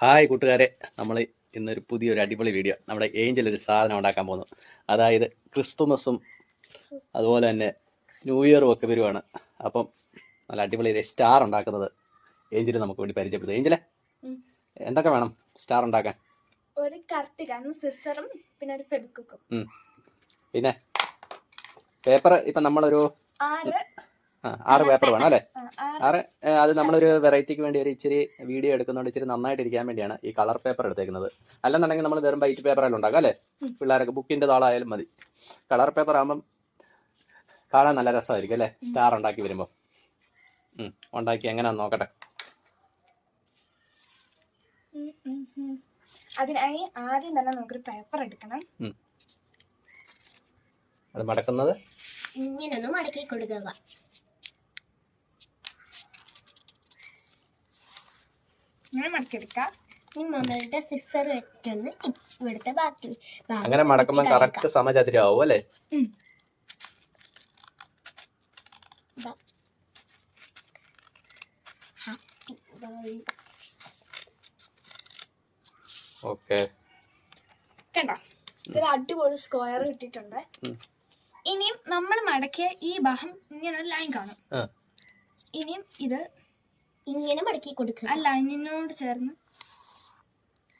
Hi കൂട്ടുകാരെ. നമ്മൾ ഇന്നൊരു പുതിയൊരു അടിപൊളി വീഡിയോ നമ്മുടെ ഏഞ്ചൽ ഒരു സാധനം ഉണ്ടാക്കാൻ പോകുന്നു. അതായത് ക്രിസ്തുമസും അതുപോലെ തന്നെ ന്യൂ ഇയറും ഒക്കെ വരുവാണ്. അപ്പം നല്ല അടിപൊളി ഒരു സ്റ്റാർ ഉണ്ടാക്കുന്നത് ഏഞ്ചൽ നമുക്ക് വേണ്ടി പരിചയപ്പെടുത്തും. ഏഞ്ചലെ എന്തൊക്കെ വേണം സ്റ്റാർ ഉണ്ടാക്കാൻ? ഒരു സിസറും പിന്നെ ഒരു ഫെബിക്കും പിന്നെ പേപ്പർ ഇപ്പം നമ്മളൊരു ആറ് ആറ് പേപ്പർ വേണം അല്ലേ? ആറ് അത് നമ്മളൊരു വെറൈറ്റിക്ക് വേണ്ടി ഒരു ഇച്ചിരി വീഡിയോ എടുക്കുന്നതുകൊണ്ട് ഇച്ചിരി നന്നായിട്ട് ഇരിക്കാൻ വേണ്ടിയാണ് ഈ കളർ പേപ്പർ എടുത്തേക്കുന്നത്. അല്ലെന്നുണ്ടെങ്കിൽ നമ്മൾ വെറും വൈറ്റ് പേപ്പറായാലും ഉണ്ടാക്കാം അല്ലേ. പിള്ളേരൊക്കെ ബുക്കിന്റെ താളായാലും മതി. കളർ പേപ്പർ ആകുമ്പം കാണാൻ നല്ല രസമായിരിക്കും അല്ലേ? സ്റ്റാർ ഉണ്ടാക്കി വരുമ്പോൾ ഉം, ഉണ്ടാക്കി എങ്ങനെയാന്ന് നോക്കട്ടെ. അതിനായി ആദ്യം തന്നെ നമുക്കൊരു പേപ്പർ എടുക്കണം. അത് മടക്കുന്നത്? ഇങ്ങനെ ഒന്ന് മടക്കി കൊടുക്കുക ഇങ്ങനെ മടക്കിയെടുക്കാം ഇനി നമ്മളുടെ സിസർ വെച്ചൊന്ന് ഇവിടുത്തെ ബാക്കി ഭാഗം അങ്ങനെ മടക്കുമ്പോ കറക്റ്റ് സമചതുരാവും അല്ലേ. ഓക്കെ കണ്ടോ? അടിപൊളി സ്ക്വയർ കിട്ടിയിട്ടുണ്ട്. ഉം. ഇനിയും നമ്മൾ മടക്കിയ ഈ ഭാഗം ഇങ്ങനെ ഒരു ലൈൻ കാണും. ഇനിയും ഇത് ഇങ്ങനെ മടക്കി കൊടുക്കുക. അല്ല ലൈനിനോട് ചേർന്ന്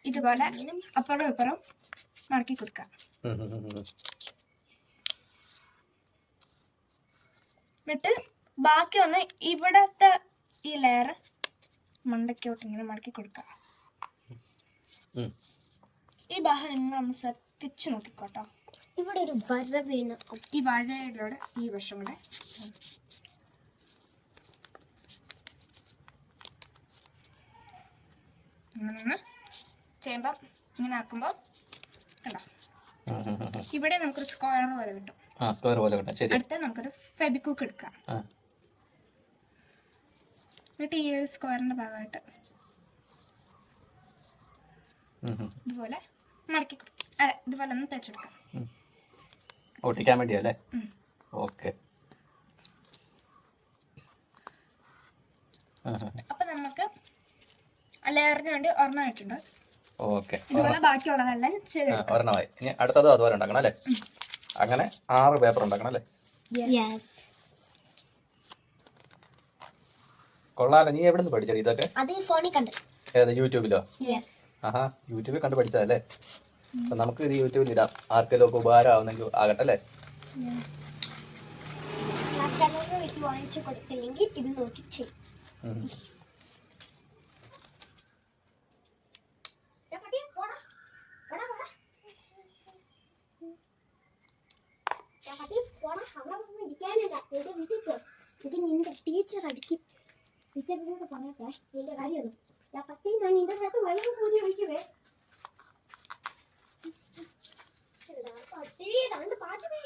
ഇതുപോലെ അപ്പുറം ഇപ്പുറം മടക്കി കൊടുക്കുക. എന്നിട്ട് ബാക്കി ഒന്ന് ഇവിടത്തെ ഈ ലെയർ മണ്ടക്കോട്ട് ഇങ്ങനെ മടക്കി കൊടുക്കുക. ഈ ഭാഗം നിങ്ങൾ ഒന്ന് ശ്രദ്ധിച്ച് നോക്കിക്കോട്ടോ. ഇവിടെ ഒരു വര വീണ്. ഈ വരയിലൂടെ ഈ വശം കൂടെ ഇങ്ങനെ ഒന്ന് ചെയ്യുമ്പോൾ ഇങ്ങനെ ആക്കുമ്പോൾ കണ്ടോ? ഇവിടെ നമുക്കൊരു സ്ക്വയർ പോലെ കിട്ടും. ആ സ്ക്വയർ പോലെ കിട്ടാം. ശരി അടുത്ത നമുക്കൊരു ഫെബിക്കൂക്ക് എടുക്കാം. എന്നിട്ട് ഈ ഒരു സ്ക്വയറിന്റെ ഭാഗമായിട്ട്. ഇതുപോലെ മടക്കി ഇതുപോലെ ഒന്ന് തേച്ചെടുക്കാം ഒട്ടിക്കാൻ വേണ്ടിയല്ലേ. ഓക്കെ. ലെയറിന് വേണ്ടി ഒരെണ്ണം ആയിട്ടുണ്ട് ഓക്കെ. ഇതുപോലെ ബാക്കിയുള്ളതെല്ലാം ചെയ്ത് ആ, ഒരെണ്ണമായി ഇനി അടുത്തത് അതുപോലെ ഉണ്ടാക്കണം അല്ലേ? അങ്ങനെ ആറ് പേപ്പർ ഉണ്ടാക്കണം അല്ലേ? യെസ് കൊള്ളാലോ നീ എവിടെ നിന്ന് പഠിച്ചത് ഇതൊക്കെ? അത് ഫോണിൽ കണ്ട്. ഏത് യൂട്യൂബിലോ? യെസ് ആഹാ യൂട്യൂബിൽ കണ്ട് പഠിച്ചതല്ലേ അപ്പൊ നമുക്ക് ഇത് യൂട്യൂബിൽ ഇടാം. ആർക്കെല്ലാം ഒക്കെ ഉപകാരം ആവുന്നെങ്കിൽ ആകട്ടെ അല്ലേ വീട്ടിൽ വാങ്ങിച്ചു കൊടുത്തില്ലെങ്കിൽ ഇത് നോക്കി ചെയ്യും. ഉം. നിന്റെ ടീച്ചർ അടിക്കും. ടീച്ചർ ഇതിനോട് പറയട്ടെ നിന്റെ കാര്യം ഞാൻ പട്ടി ഞാൻ നിന്റെ അകത്ത് വെള്ളം കൂടി ഒഴിക്കുവേ. പട്ടി രണ്ട് പാട്ടുവേ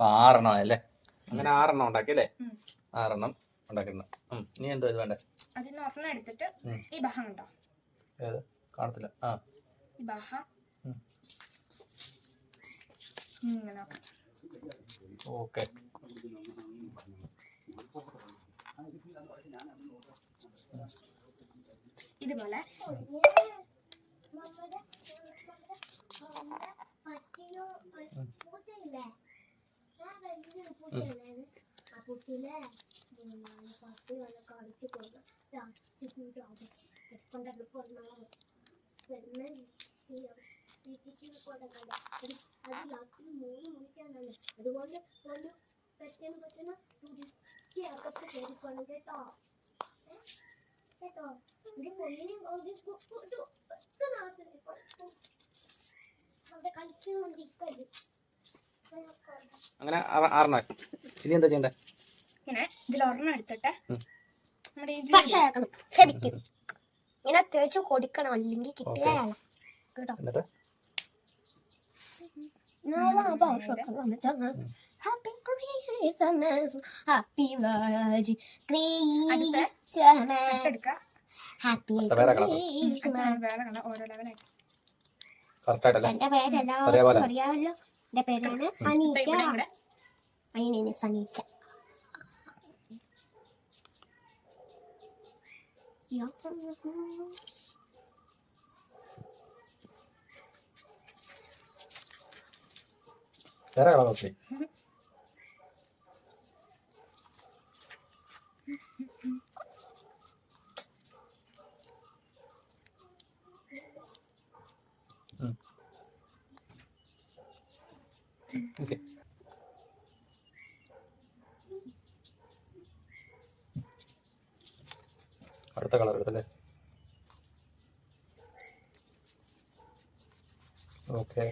ആറെണ്ണം അല്ലേ അങ്ങനെ ആറെണ്ണം ഉണ്ടാക്കി അല്ലേ. ആറെണ്ണം ഉണ്ടാക്കിയിട്ടുണ്ട്. ഇനി എന്തോ ഇത് വേണ്ടേ? ഒരെണ്ണം എടുത്തിട്ട് ഈ ഭാഗം ഉണ്ടോ ഏത്? കാണത്തില്ല. ആ. ഈ ഓക്കെ. ഇതുപോലെ. പട്ടിയോ പൂച്ചയില്ലേ അതുകൊണ്ട് കൊണ്ട് പറ്റുന്ന പറ്റുന്ന തുരുക്കി അകത്ത് കയറിക്കൊള്ളു കേട്ടോ? കേട്ടോ പൊന്നിനും ഒരു ഒരു പെട്ടെന്നകത്ത് അവിടെ കളിച്ചുകൊണ്ടിരിക്കരുത് അങ്ങനെ ആറെണ്ണ ഇനി എന്താ ചെയ്യണ്ടേ? ഇങ്ങനെ ഇതിൽ ഒരെണ്ണം എടുത്തിട്ട് നമ്മുടെ ഈ പക്ഷേക്കണം ക്ഷമിക്കും. ഇങ്ങനെ തേച്ച് കൊടുക്കണം. അല്ലെങ്കിൽ കിട്ടിയാലാണ് കേട്ടോ? എന്നിട്ട്? Happy Christmas happy Christmas happy ഓരോ ലെവലായിട്ട് കറക്റ്റ് ആയിട്ടല്ലേ? എന്റെ പേര് അറിയാമല്ലോ. എന്റെ പേരാണ് ദാ അനീറ്റ ഇവിടെ ഇവിടെ My name is Anita. Yeah. വേറെ കളർ ഓക്കെ ഓക്കെ അടുത്ത കളർ എടുത്തല്ലേ? ഓക്കെ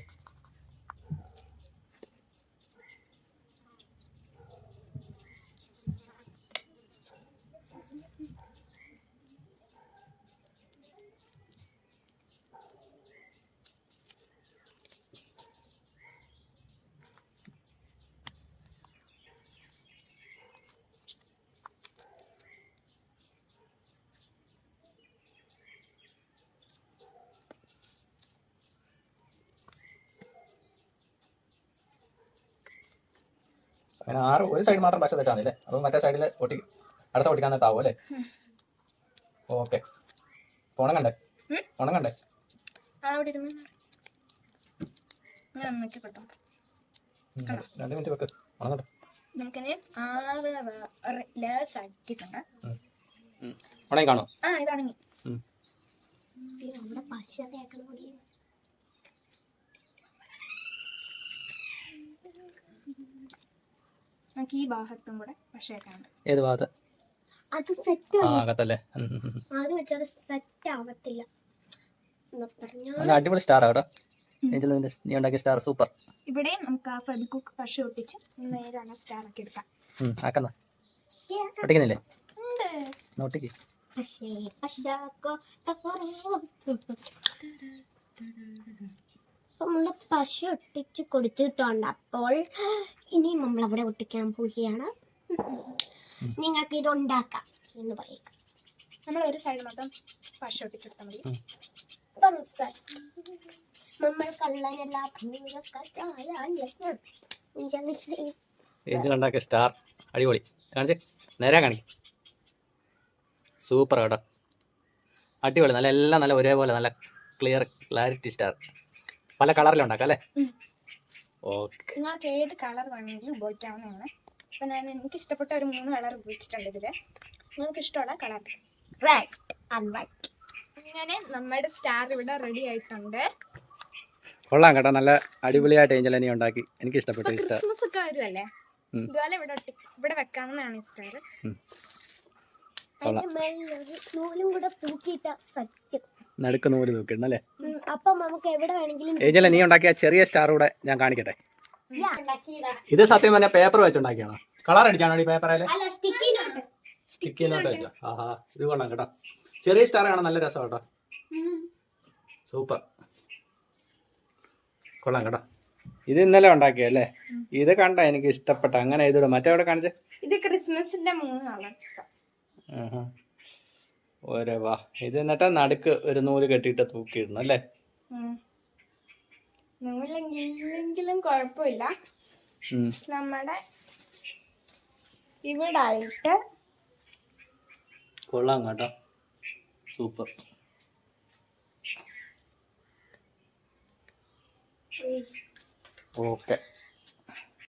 അങ്ങനെ ആറ് ഒരു സൈഡ് മാത്രം പശ തെറ്റാണ് അല്ലേ അപ്പോൾ മറ്റേ സൈഡിൽ ഒട്ടി അടുത്ത ഒട്ടിക്കാൻ നേരത്താവും അല്ലേ? ഓക്കെ. ഉണങ്ങണ്ടേ. ഉണങ്ങണ്ടേ. രണ്ട് മിനിറ്റ് വെക്ക്. ഉണങ്ങട്ടെ നമുക്കിനി ആറ് ആക്കിയിട്ടുണ്ട് ഉണങ്ങി കാണോ? ആ നമ്മുടെ പശ തേക്കണ പൊടി നമുക്ക് ഈ ഭാഗത്തും കൂടെ പക്ഷേക്കാണ്ട് ഏത് ഭാഗത്ത്? അത് സെറ്റ് ആകത്തല്ലേ. അത് വെച്ചത് സെറ്റ് ആവത്തില്ല. അടിപൊളി സ്റ്റാർ കേട്ടോ. നീ ഉണ്ടാക്കിയ സ്റ്റാർ സൂപ്പർ ഇവിടെയും നമുക്ക് ആ ഫെബിക്കുക്ക് പശ ഒട്ടിച്ച് നേരാണ് സ്റ്റാർ ഒക്കെ എടുക്കാം ആക്കുന്ന ഒട്ടിക്കുന്നില്ലേ? ഉണ്ട്. ഒട്ടിക്ക്. പക്ഷേ പശക്കോ നമ്മൾ പശ ഒട്ടിച്ച് കൊടുത്തിട്ടുണ്ട്. അപ്പോൾ ഇനി നമ്മൾ അവിടെ ഒട്ടിക്കാൻ പോവുകയാണ്. നിങ്ങൾക്ക് ഇത് ഉണ്ടാക്കാം എന്ന് പറയുക. നമ്മൾ ഒരു സൈഡ് മാത്രം പശ ഒട്ടിച്ചെടുത്താൽ മതി. നമ്മൾ കള്ളനല്ല സ്റ്റാർ അടിപൊളി. കാണിച്ചേ? നേരെ കാണിക്കും. സൂപ്പർ കേട്ടോ അടിപൊളി. നല്ല എല്ലാം നല്ല ഒരേപോലെ നല്ല ക്ലിയർ ക്ലാരിറ്റി സ്റ്റാർ പല കളറിലും ഉണ്ടാക്കാം അല്ലേ. ഓക്കെ. നിങ്ങൾക്ക് ഏത് കളർ വേണമെങ്കിലും ഉപയോഗിക്കാവുന്നതാണ്. അപ്പം ഞാൻ എനിക്ക് ഇഷ്ടപ്പെട്ട ഒരു മൂന്ന് കളർ ഉപയോഗിച്ചിട്ടുണ്ട് ഇതിൽ നിങ്ങൾക്ക് ഇഷ്ടമുള്ള കളർ. റെഡ് ആൻഡ് വൈറ്റ് അങ്ങനെ നമ്മുടെ സ്റ്റാർ ഇവിടെ റെഡി ആയിട്ടുണ്ട്. കൊള്ളാം കേട്ടോ. നല്ല അടിപൊളിയായിട്ട് ഏഞ്ചൽ നീ ഉണ്ടാക്കി. എനിക്ക് ഇഷ്ടപ്പെട്ടു ക്രിസ്മസ് ഒക്കെ വരുമല്ലേ. ഇതുപോലെ ഇവിടെ ഇവിടെ വെക്കാമെന്നാണ് സ്റ്റാർ നടുക്ക് നൂൽ നോക്കിയിട്ടുണ്ട് അല്ലേ? അപ്പം നമുക്ക് എവിടെ വേണമെങ്കിലും ഏജല നീ ഉണ്ടാക്കിയ ചെറിയ സ്റ്റാർ കൂടെ ഞാൻ കാണിക്കട്ടെ? ഇത് സത്യം പറഞ്ഞ പേപ്പർ വെച്ചുണ്ടാക്കിയാണോ കളർ അടിച്ചാണോ ഈ പേപ്പറിൽ അല്ല സ്റ്റിക്കി നോട്ട് സ്റ്റിക്കി നോട്ട് വെച്ചോ. ആഹാ ഇത് കൊള്ളാം കേട്ടോ. ചെറിയ സ്റ്റാർ കാണാൻ നല്ല രസം കേട്ടോ. സൂപ്പർ. കൊള്ളാം കേട്ടോ. ഇത് ഇന്നലെ ഉണ്ടാക്കിയല്ലേ ഇത് കണ്ട എനിക്ക് ഇഷ്ടപ്പെട്ട. അങ്ങനെ ഇതിവിടെ മറ്റേ അവിടെ കാണിച്ചേ? ഇത് ക്രിസ്മസിന്റെ മൂന്ന് ഓരോ വാ. ഇത് എന്നിട്ട് നടുക്ക് ഒരു നൂൽ കെട്ടിയിട്ട് തൂക്കിയിടുന്നു അല്ലേ? നൂലെങ്കിലും കുഴപ്പമില്ല. നമ്മുടെ ഇവിടെ ആയിട്ട് കൊള്ളാം കേട്ടോ. സൂപ്പർ. ഓക്കെ.